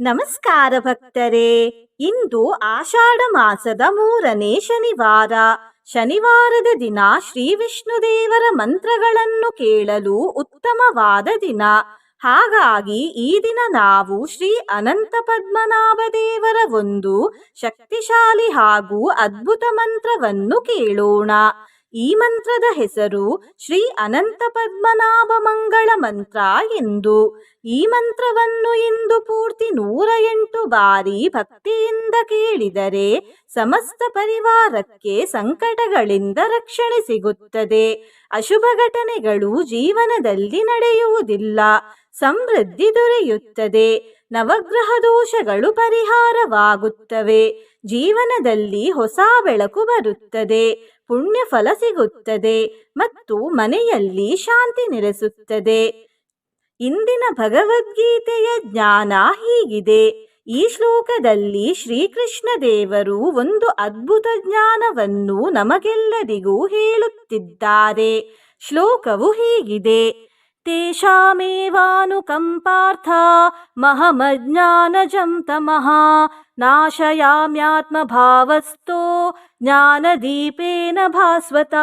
ನಮಸ್ಕಾರ ಭಕ್ತರೇ. ಇಂದು ಆಷಾಢ ಮಾಸದ ಮೂರನೇ ಶನಿವಾರ. ಶನಿವಾರದ ದಿನ ಶ್ರೀ ವಿಷ್ಣು ದೇವರ ಮಂತ್ರಗಳನ್ನು ಕೇಳಲು ಉತ್ತಮವಾದ ದಿನ. ಹಾಗಾಗಿ ಈ ದಿನ ನಾವು ಶ್ರೀ ಅನಂತ ಪದ್ಮನಾಭ ದೇವರ ಒಂದು ಶಕ್ತಿಶಾಲಿ ಹಾಗೂ ಅದ್ಭುತ ಮಂತ್ರವನ್ನು ಕೇಳೋಣ. ಈ ಮಂತ್ರದ ಹೆಸರು ಶ್ರೀ ಅನಂತ ಪದ್ಮನಾಭ ಮಂಗಳ ಮಂತ್ರ ಎಂದು. ಈ ಮಂತ್ರವನ್ನು ಇಂದು ಪೂರ್ತಿ ನೂರ ಎಂಟು ಬಾರಿ ಭಕ್ತಿಯಿಂದ ಕೇಳಿದರೆ ಸಮಸ್ತ ಪರಿವಾರಕ್ಕೆ ಸಂಕಟಗಳಿಂದ ರಕ್ಷಣೆ ಸಿಗುತ್ತದೆ. ಅಶುಭ ಘಟನೆಗಳು ಜೀವನದಲ್ಲಿ ನಡೆಯುವುದಿಲ್ಲ. ಸಮೃದ್ಧಿ ದೊರೆಯುತ್ತದೆ. ನವಗ್ರಹ ದೋಷಗಳು ಪರಿಹಾರವಾಗುತ್ತವೆ. ಜೀವನದಲ್ಲಿ ಹೊಸ ಬೆಳಕು ಬರುತ್ತದೆ. ಪುಣ್ಯ ಫಲ ಸಿಗುತ್ತದೆ ಮತ್ತು ಮನೆಯಲ್ಲಿ ಶಾಂತಿ ನೆಲೆಸುತ್ತದೆ. ಇಂದಿನ ಭಗವದ್ಗೀತೆಯ ಜ್ಞಾನ ಹೀಗಿದೆ. ಈ ಶ್ಲೋಕದಲ್ಲಿ ಶ್ರೀಕೃಷ್ಣ ದೇವರು ಒಂದು ಅದ್ಭುತ ಜ್ಞಾನವನ್ನು ನಮಗೆಲ್ಲರಿಗೂ ಹೇಳುತ್ತಿದ್ದಾರೆ. ಶ್ಲೋಕವು ಹೀಗಿದೆ. तेषामेवानुकम्पार्थ महमज्ञानजं तमः ನಾಶಯಾಮ್ಯಾತ್ಮಭಾವಸ್ಥೋ ಜ್ಞಾನದೀಪೇನ ಭಾಸ್ವತ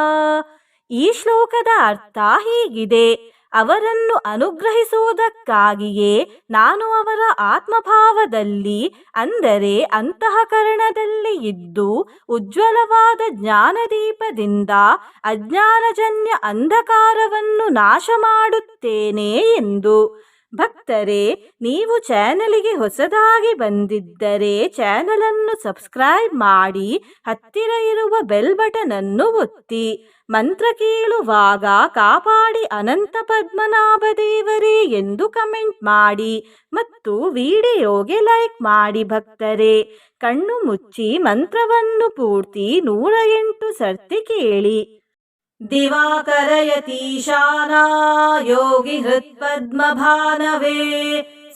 ಈ ಶ್ಲೋಕದ ಅರ್ಥ ಹೀಗಿದೆ ಅವರನ್ನು ಅನುಗ್ರಹಿಸುವುದಕ್ಕಾಗಿಯೇ ನಾನು ಅವರ ಆತ್ಮಭಾವದಲ್ಲಿ, ಅಂದರೆ ಅಂತಃಕರಣದಲ್ಲಿ ಇದ್ದು, ಉಜ್ವಲವಾದ ಜ್ಞಾನದೀಪದಿಂದ ಅಜ್ಞಾನಜನ್ಯ ಅಂಧಕಾರವನ್ನು ನಾಶ ಮಾಡುತ್ತೇನೆ ಎಂದು. ಭಕ್ತರೇ, ನೀವು ಚಾನಲಿಗೆ ಹೊಸದಾಗಿ ಬಂದಿದ್ದರೆ ಚಾನಲನ್ನು ಸಬ್ಸ್ಕ್ರೈಬ್ ಮಾಡಿ, ಹತ್ತಿರ ಇರುವ ಬೆಲ್ ಬಟನ್ ಅನ್ನು ಒತ್ತಿ. ಮಂತ್ರ ಕೇಳುವಾಗ ಕಾಪಾಡಿ ಅನಂತ ಪದ್ಮನಾಭ ದೇವರೇ ಎಂದು ಕಮೆಂಟ್ ಮಾಡಿ ಮತ್ತು ವಿಡಿಯೋಗೆ ಲೈಕ್ ಮಾಡಿ ಭಕ್ತರೇ. ಕಣ್ಣು ಮುಚ್ಚಿ ಮಂತ್ರವನ್ನು ಪೂರ್ತಿ ನೂರ ಎಂಟು ಸರ್ತಿ ಕೇಳಿ. ದಿವಾಕರಯತೀಶಾನಾ ಯೋಗಿ ಹೃತ್ಪದ್ಮಭಾನವೇ,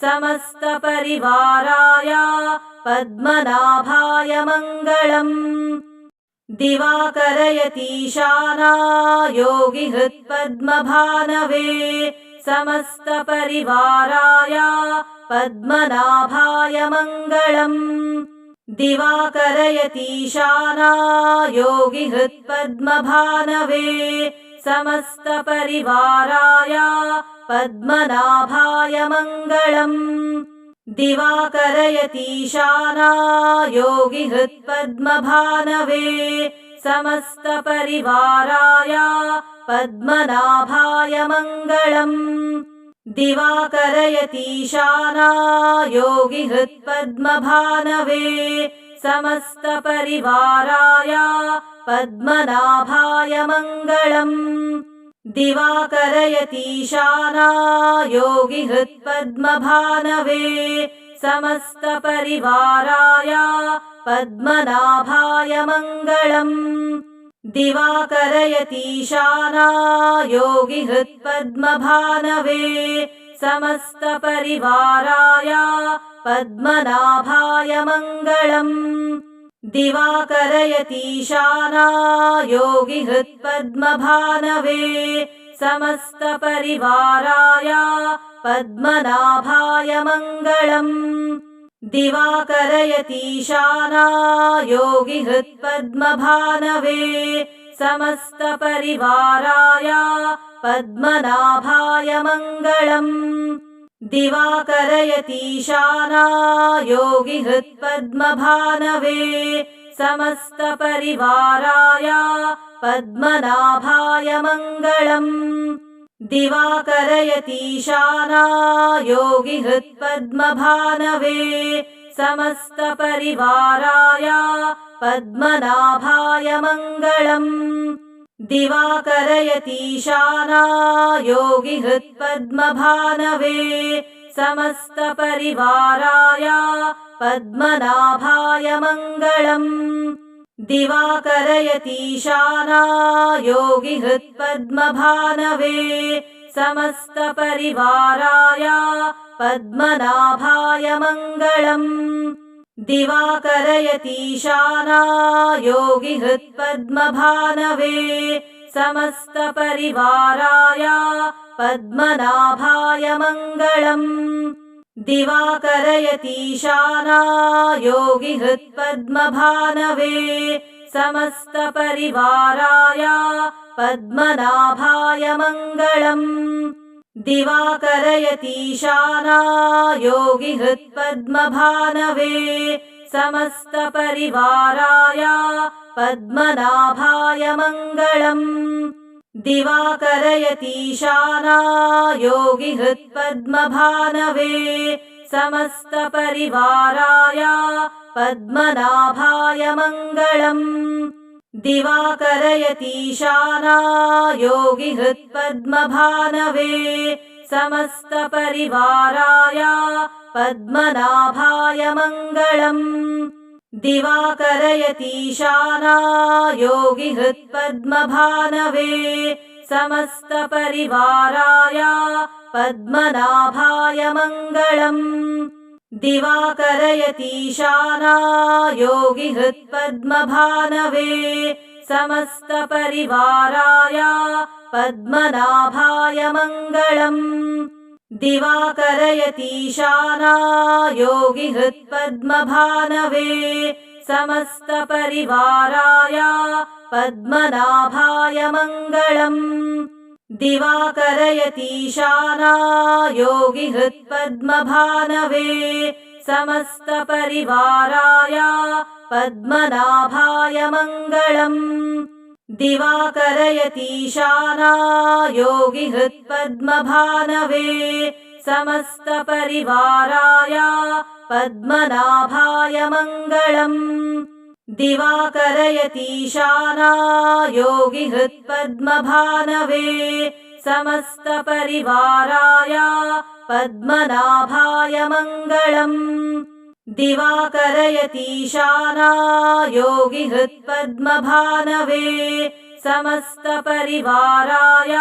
ಸಮಸ್ತ ಪರಿವಾರಾಯ ಪದ್ಮನಾಭಾಯ ಮಂಗಳಂ. दिवाकरयतीशाना योगि हृत्पद्मभानवे समस्तपरिवाराय पद्मनाभाय मङ्गलम्। दिवाकरयतीशाना योगि हृत्पद्मभानवे समस्तपरिवाराय पद्मनाभाय मङ्गलम् दिवाकरयतीशाना योगि हृत्पद्मभानवे समस्तपरिवाराय पद्मनाभाय मङ्गलम्। दिवाकरयतीशाना योगि हृत्पद्मभानवे समस्तपरिवाराय पद्मनाभाय मङ्गलम् दिवाकरयतीशाना योगि हृत्पद्मभानवे समस्तपरिवाराय पद्मनाभाय मङ्गलम्। दिवाकरयतीशाना योगि हृत्पद्मभानवे समस्तपरिवाराय पद्मनाभाय मङ्गलम् दिवाकरयतीशाना योगि हृत्पद्मभानवे समस्तपरिवाराय पद्मनाभाय मङ्गलम्। दिवाकरयतीशाना योगि हृत्पद्मभानवे समस्तपरिवाराय पद्मनाभाय मङ्गलम् दिवाकरयतीशाना योगि हृत्पद्मभानवे समस्तपरिवाराय पद्मनाभाय मङ्गलम्। दिवाकरयतीशाना योगि हृत्पद्मभानवे समस्तपरिवाराय पद्मनाभाय मङ्गलम् दिवाकरयतीशाना योगि हृत्पद्मभानवे समस्तपरिवाराय पद्मनाभाय मङ्गलम्। दिवाकरयतीशाना योगि हृत्पद्मभानवे समस्तपरिवाराय पद्मनाभाय मङ्गलम् दिवाकरयतीशाना योगि हृत्पद्मभानवे समस्तपरिवाराय पद्मनाभाय मङ्गलम्। दिवाकरयतीशाना योगि हृत्पद्मभानवे समस्तपरिवाराय पद्मनाभाय मङ्गलम् दिवाकरयतीशाना योगि हृत्पद्मभानवे समस्तपरिवाराय पद्मनाभाय मङ्गलम्। दिवाकरयतीशाना योगि हृत्पद्मभानवे समस्तपरिवाराय पद्मनाभाय मङ्गलम् दिवाकरयतीशाना योगि हृत्पद्मभानवे समस्तपरिवाराय पद्मनाभाय मङ्गलम्। दिवाकरयतीशाना योगि हृत्पद्मभानवे समस्तपरिवाराय पद्मनाभाय मङ्गलम् दिवाकरयतीशाना योगि हृत्पद्मभानवे समस्तपरिवाराय पद्मनाभाय मङ्गलम्। दिवाकरयतीशाना योगि हृत्पद्मभानवे समस्तपरिवाराय पद्मनाभाय मङ्गलम् दिवाकरयतीशाना योगि हृत्पद्मभानवे समस्तपरिवाराय पद्मनाभाय मङ्गलम्। दिवाकरयतीशाना योगि हृत्पद्मभानवे समस्तपरिवाराय पद्मनाभाय मङ्गलम् दिवाकरयतीशाना योगि हृत्पद्मभानवे समस्तपरिवाराय पद्मनाभाय मङ्गलम्। दिवाकरयतीशाना योगि हृत्पद्मभानवे समस्तपरिवाराय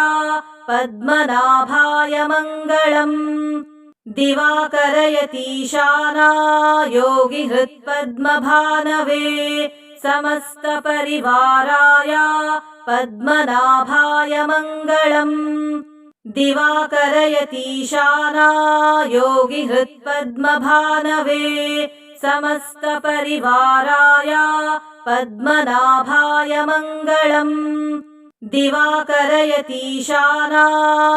पद्मनाभाय मङ्गलम् दिवाकरयतीशाना योगि हृत्पद्मभानवे समस्तपरिवाराय पद्मनाभाय मङ्गलम्। दिवाकरयतीशाना योगि हृत्पद्मभानवे समस्तपरिवाराय पद्मनाभाय मङ्गलम् दिवाकरयतीशाना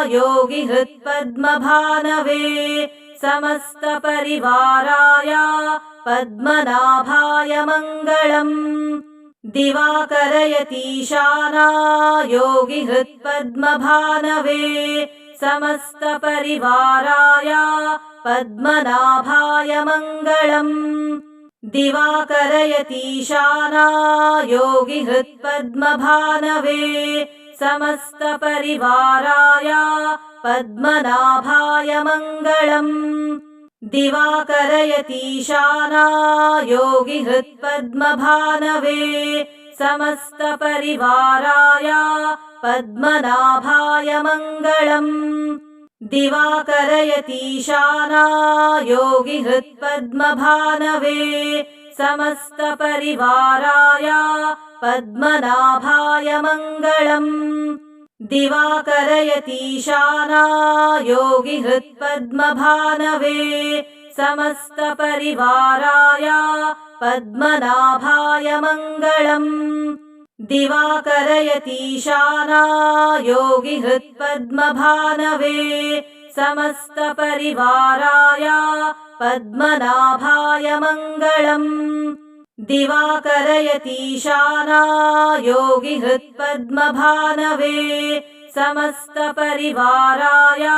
योगि हृत्पद्मभानवे समस्तपरिवाराय पद्मनाभाय मङ्गलम्। दिवाकरयतीशाना योगि हृत्पद्मभानवे समस्तपरिवाराय पद्मनाभाय मङ्गलम् दिवाकरयतीशाना योगि हृत्पद्मभानवे समस्तपरिवाराय पद्मनाभाय मङ्गलम्। दिवाकरयतीशाना योगि हृत्पद्मभानवे समस्तपरिवाराय पद्मनाभाय मङ्गलम् दिवाकरयतीशाना योगि हृत्पद्मभानवे समस्तपरिवाराय पद्मनाभाय मङ्गलम्। दिवाकरयतीशाना योगि हृत्पद्मभानवे समस्तपरिवाराय पद्मनाभाय मङ्गलम् दिवाकरयतीशाना योगि हृत्पद्मभानवे समस्तपरिवाराय पद्मनाभाय मङ्गलम्। दिवाकरयतीशाना योगि हृत्पद्मभानवे समस्तपरिवाराय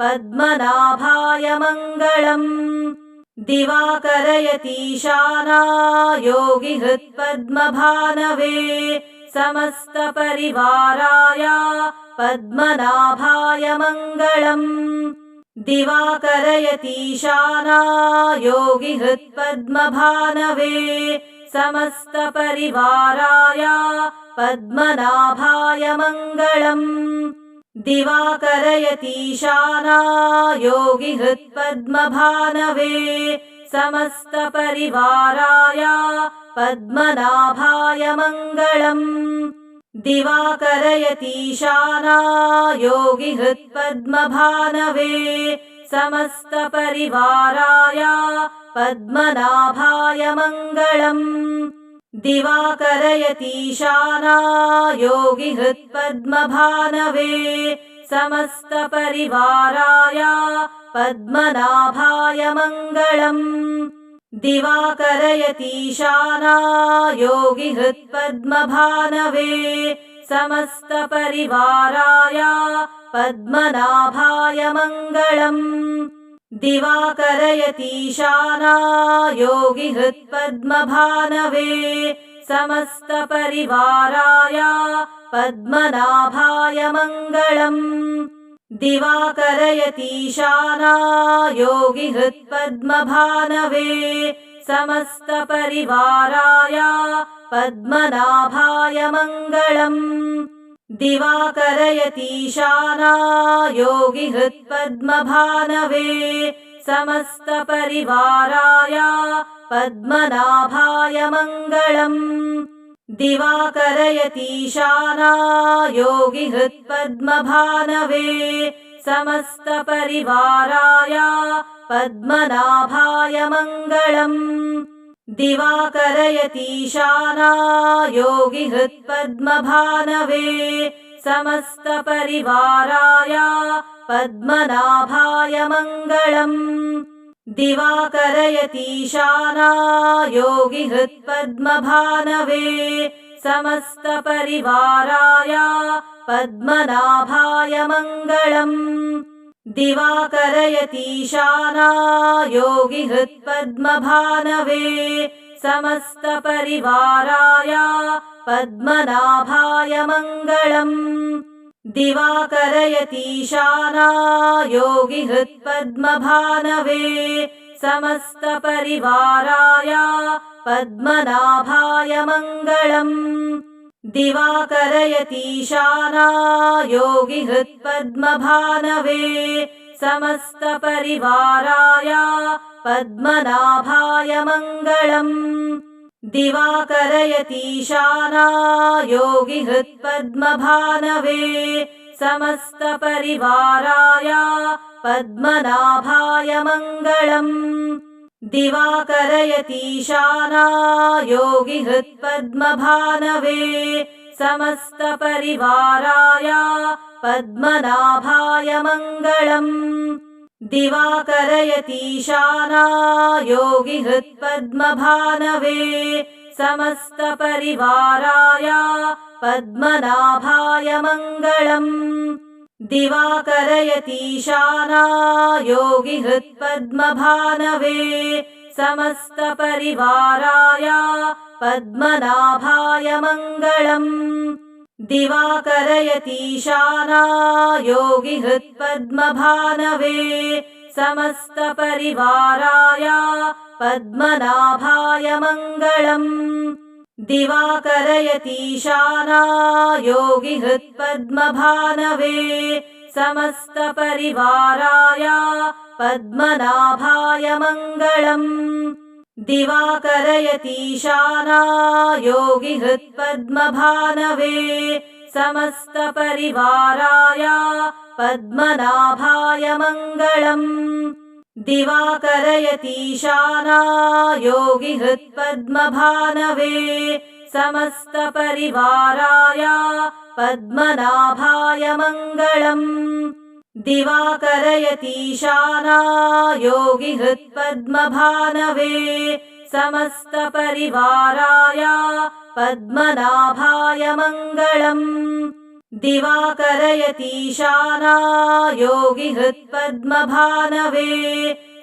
पद्मनाभाय मङ्गलम् दिवाकरयतीशाना योगि हृत्पद्मभानवे समस्तपरिवाराय पद्मनाभाय मङ्गलम्। दिवाकरयतीशाना योगि हृत्पद्मभानवे समस्तपरिवाराय पद्मनाभाय मङ्गलम् दिवाकरयतीशाना योगि हृत्पद्मभानवे समस्तपरिवाराय पद्मनाभाय मङ्गलम्। दिवाकरयतीशाना योगि हृत्पद्मभानवे समस्तपरिवाराय पद्मनाभाय मङ्गलम् दिवाकरयतीशाना योगिहृत्पद्मभानवे समस्तपरिवाराय पद्मनाभाय मङ्गलम्। दिवाकरयतीशाना योगिहृत्पद्मभानवे समस्तपरिवाराय पद्मनाभाय मङ्गलम् दिवाकरयतीशाना योगिहृत्पद्मभानवे समस्तपरिवाराय पद्मनाभाय मङ्गलम्। दिवाकरयतीशाना योगिहृत्पद्मभानवे समस्तपरिवाराय पद्मनाभाय मङ्गलम् दिवाकरयतीशाना योगिहृत्पद्मभानवे समस्तपरिवाराय पद्मनाभाय मङ्गलम्। दिवाकरयतीशाना योगिहृत्पद्मभानवे समस्तपरिवाराय पद्मनाभाय मङ्गलम् दिवाकरयतीशाना योगिहृत्पद्मभानवे समस्तपरिवाराय पद्मनाभाय मङ्गलम्। दिवाकरयतीशाना योगिहृत्पद्मभानवे समस्तपरिवाराय पद्मनाभाय मङ्गलम् दिवाकरयतीशाना योगिहृत्पद्मभानवे समस्तपरिवाराय पद्मनाभाय मङ्गलम्। दिवाकरयतीशाना योगिहृत्पद्मभानवे समस्तपरिवाराय पद्मनाभाय मङ्गलम् दिवाकरयतीशाना योगिहृत्पद्मभानवे समस्तपरिवाराय पद्मनाभाय मङ्गलम्। दिवाकरयतीशाना योगिहृत्पद्मभानवे समस्तपरिवाराय पद्मनाभाय मङ्गलम् दिवाकरयतीशाना योगिहृत्पद्मभानवे समस्तपरिवाराय पद्मनाभाय मङ्गलम्। दिवाकरयतीशाना योगिहृत्पद्मभानवे समस्तपरिवाराय पद्मनाभाय मङ्गलम् दिवाकरयतीशाना योगिहृत्पद्मभानवे समस्तपरिवाराय पद्मनाभाय मङ्गलम्। दिवाकरयतीशाना योगिहृत्पद्मभानवे समस्तपरिवाराय पद्मनाभाय मङ्गलम् दिवाकरयतीशाना योगिहृत्पद्मभानवे समस्तपरिवाराय पद्मनाभाय मङ्गलम्। दिवाकरयतीशाना योगिहृत्पद्मभानवे समस्तपरिवाराय पद्मनाभाय मङ्गलम् दिवाकरयतीशाना योगिहृत्पद्मभानवे समस्तपरिवाराय पद्मनाभाय मङ्गलम्। दिवाकरयतीशाना योगिहृत्पद्मभानवे समस्तपरिवाराय पद्मनाभाय मङ्गलम् दिवाकरयतीशाना योगिहृत्पद्मभानवे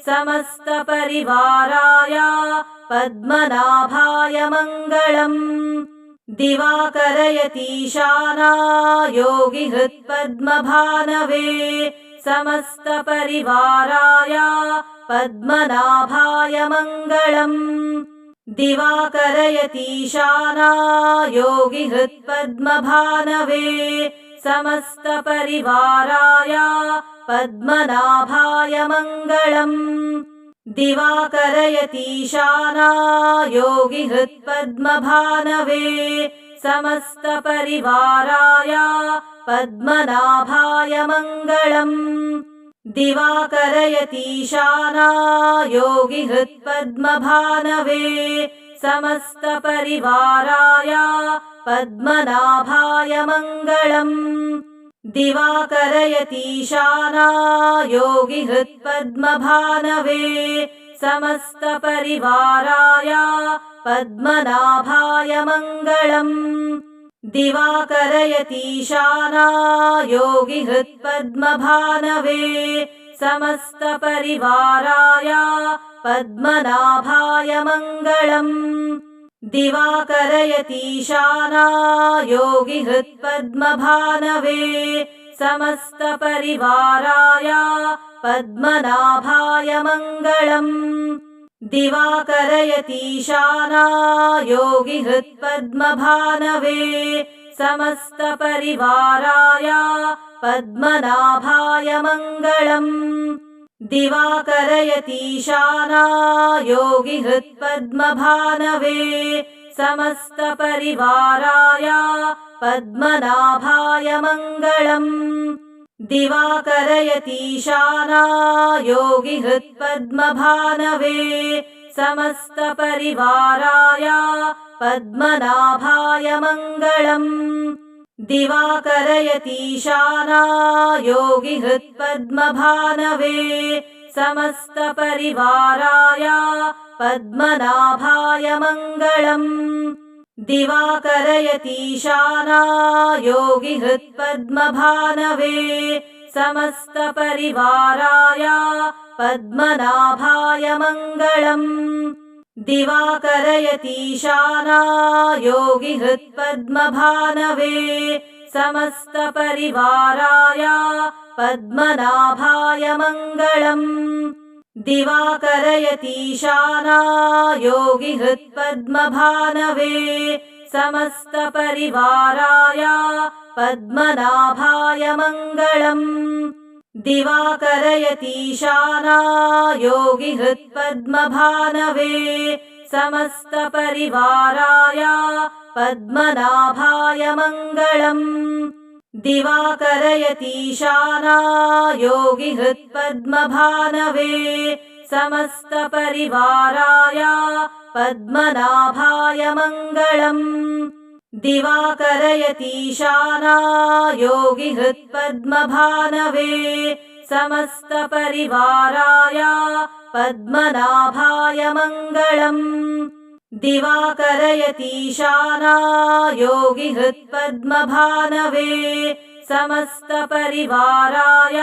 समस्तपरिवाराय पद्मनाभाय मङ्गलम्। दिवाकरयतीशाना योगिहृत्पद्मभानवे समस्तपरिवाराय पद्मनाभाय मङ्गलम् दिवाकरयतीशाना योगिहृत्पद्मभानवे समस्तपरिवाराय पद्मनाभाय मङ्गलम्। दिवाकरयतीशाना योगिहृत्पद्मभानवे समस्तपरिवाराय पद्मनाभाय मङ्गलम् दिवाकरयतीशाना योगिहृत्पद्मभानवे समस्तपरिवाराय पद्मनाभाय मङ्गलम्। दिवाकरयतीशाना योगिहृत्पद्मभानवे समस्तपरिवाराय पद्मनाभाय मङ्गलम् दिवाकरयतीशाना योगिहृत्पद्मभानवे समस्तपरिवाराय पद्मनाभाय मङ्गलम्। दिवाकरयतीशाना योगिहृत्पद्मभानवे समस्तपरिवाराय पद्मनाभाय मङ्गलम् दिवाकरयतीशाना योगिहृत्पद्मभानवे समस्तपरिवाराय पद्मनाभाय मङ्गलम्। दिवाकरयतीशाना योगिहृत्पद्मभानवे समस्तपरिवाराय पद्मनाभाय मङ्गलम् दिवाकरयतीशाना योगिहृत्पद्मभानवे समस्तपरिवाराय पद्मनाभाय मङ्गलम्। दिवाकरयतीशाना योगिहृत्पद्मभानवे समस्तपरिवाराय पद्मनाभाय मङ्गलम् दिवाकरयतीशाना योगिहृत्पद्मभानवे समस्तपरिवाराय पद्मनाभाय मङ्गलम्। दिवाकरयतीशाना योगिहृत्पद्मभानवे समस्तपरिवाराय पद्मनाभाय मङ्गलम् दिवाकरयतीशाना योगिहृत्पद्मभानवे समस्तपरिवाराय पद्मनाभाय मङ्गलम्। दिवाकरयतीशाना योगिहृत्पद्मभानवे समस्तपरिवाराय पद्मनाभाय मङ्गलम् दिवाकरयतीशाना योगिहृत्पद्मभानवे समस्तपरिवाराय पद्मनाभाय मङ्गलम्। दिवाकरयतीशाना योगिहृत्पद्मभानवे समस्तपरिवाराय पद्मनाभाय मङ्गलम् दिवाकरयतीशाना योगिहृत्पद्मभानवे समस्तपरिवाराय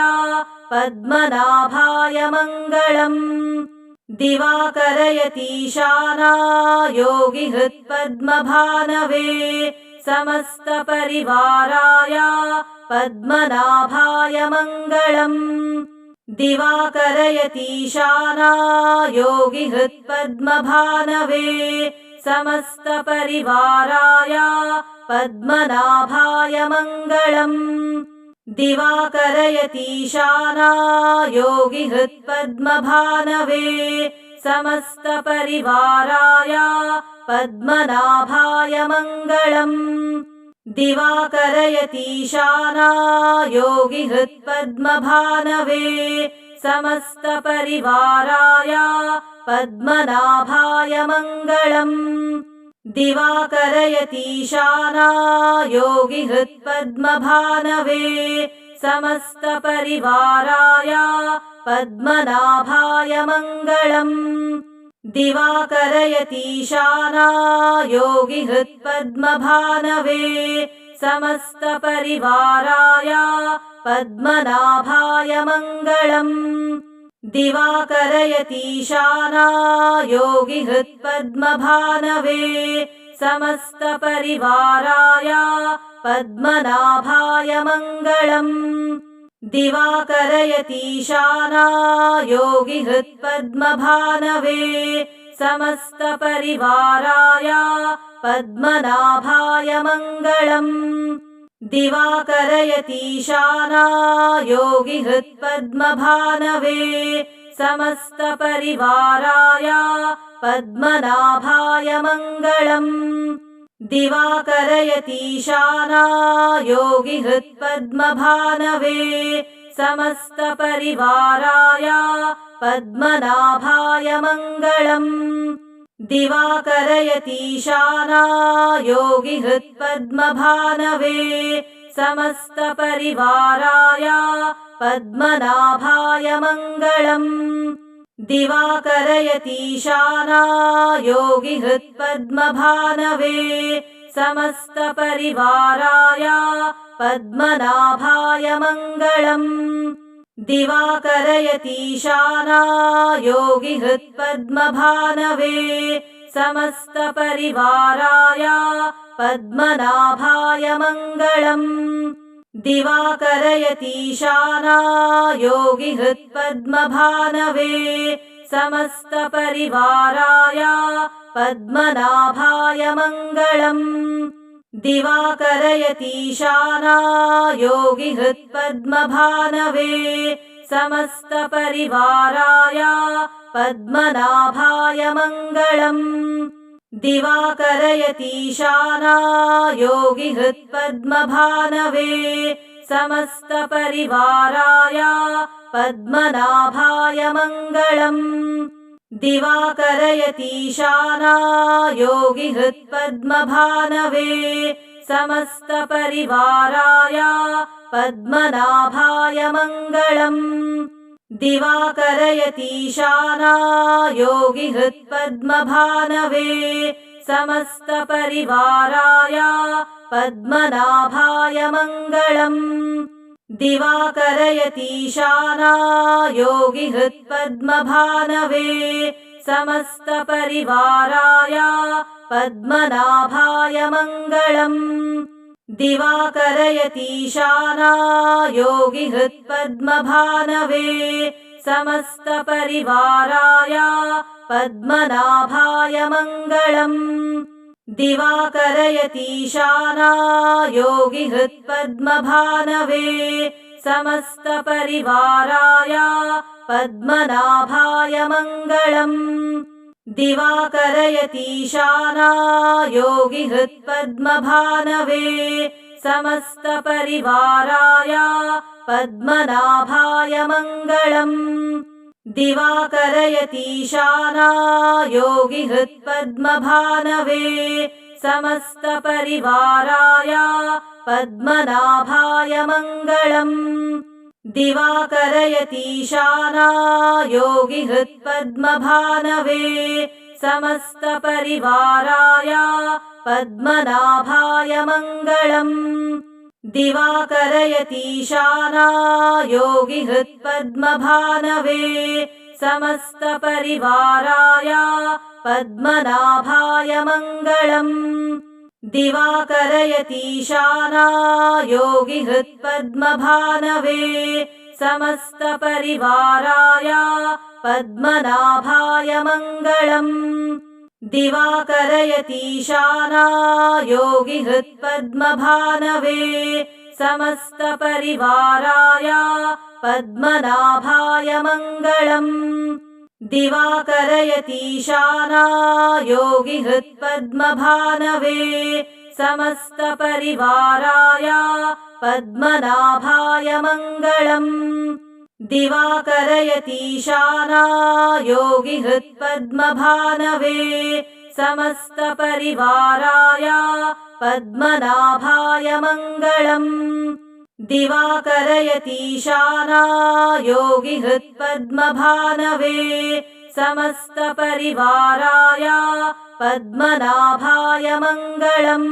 पद्मनाभाय मङ्गलम्। दिवाकरयतीशाना योगिहृत्पद्मभानवे समस्तपरिवाराय पद्मनाभाय मङ्गलम् दिवाकरयतीशाना योगिहृत्पद्मभानवे समस्तपरिवाराय पद्मनाभाय मङ्गलम्। दिवाकरयतीशाना योगिहृत्पद्मभानवे समस्तपरिवाराय पद्मनाभाय मङ्गलम् दिवाकरयतीशाना योगिहृत्पद्मभानवे समस्तपरिवाराय पद्मनाभाय मङ्गलम्। दिवाकरयतीशाना योगिहृत्पद्मभानवे समस्तपरिवाराय पद्मनाभाय मङ्गलम् दिवाकरयतीशाना योगिहृत्पद्मभानवे समस्तपरिवाराय पद्मनाभाय मङ्गलम्। दिवाकरयतीशाना योगिहृत्पद्मभानवे समस्तपरिवाराय पद्मनाभाय मङ्गलम् दिवाकरयतीशाना योगिहृत्पद्मभानवे समस्तपरिवाराय पद्मनाभाय मङ्गलम्। दिवाकरयतीशाना योगिहृत्पद्मभानवे समस्तपरिवाराय पद्मनाभाय मङ्गलम् दिवाकरयतीशाना योगिहृत्पद्मभानवे समस्तपरिवाराय पद्मनाभाय मङ्गलम्। दिवाकरयतीशाना योगिहृत्पद्मभानवे समस्तपरिवाराय पद्मनाभाय मङ्गलम् दिवाकरयतीशाना योगिहृत्पद्मभानवे समस्तपरिवाराय पद्मनाभाय मङ्गलम्। दिवाकरयतीशाना योगिहृत्पद्मभानवे समस्तपरिवाराय पद्मनाभाय मङ्गलम् दिवाकरयतीशाना योगिहृत्पद्मभानवे समस्तपरिवाराय पद्मनाभाय मङ्गलम्। दिवाकरयतीशाना योगिहृत्पद्मभानवे समस्तपरिवाराय पद्मनाभाय मङ्गलम् दिवाकरयतीशाना योगिहृत्पद्मभानवे समस्तपरिवाराय पद्मनाभाय मङ्गलम् दिवाकरयतीशाना योगिहृत्पद्मभानवे समस्तपरिवाराय पद्मनाभाय मङ्गलम् दिवाकरयतीशाना योगिहृत्पद्मभानवे समस्तपरिवाराय पद्मनाभाय मङ्गलम्। दिवाकरयतीशाना योगिहृत्पद्मभानवे समस्तपरिवाराय पद्मनाभाय मङ्गलम् दिवाकरयतीशाना योगिहृत्पद्मभानवे समस्तपरिवाराय पद्मनाभाय मङ्गलम्। दिवाकरयतीशाना योगिहृत्पद्मभानवे समस्तपरिवाराय पद्मनाभाय मङ्गलम् दिवाकरयतीशाना योगिहृत्पद्मभानवे समस्तपरिवाराय पद्मनाभाय मङ्गलम्। दिवाकरयतीशाना योगिहृत्पद्मभानवे समस्तपरिवाराय पद्मनाभाय मङ्गलम् दिवाकरयतीशाना योगिहृत्पद्मभानवे समस्तपरिवाराय पद्मनाभाय मङ्गलम्। दिवाकरयतीशाना योगिहृत्पद्मभानवे समस्तपरिवाराय पद्मनाभाय मङ्गलम् दिवाकरयतीशाना योगिहृत्पद्मभानवे समस्तपरिवाराय पद्मनाभाय मङ्गलम्। दिवाकरयतीशाना योगिहृत्पद्मभानवे समस्तपरिवाराय पद्मनाभाय मङ्गलम् दिवाकरयतीशाना योगिहृत्पद्मभानवे समस्तपरिवाराय पद्मनाभाय मङ्गलम्। दिवाकरयतीशाना योगिहृत्पद्मभानवे समस्तपरिवाराय पद्मनाभाय मङ्गलम् दिवाकरयतीशाना योगिहृत्पद्मभानवे समस्तपरिवाराय पद्मनाभाय मङ्गलम्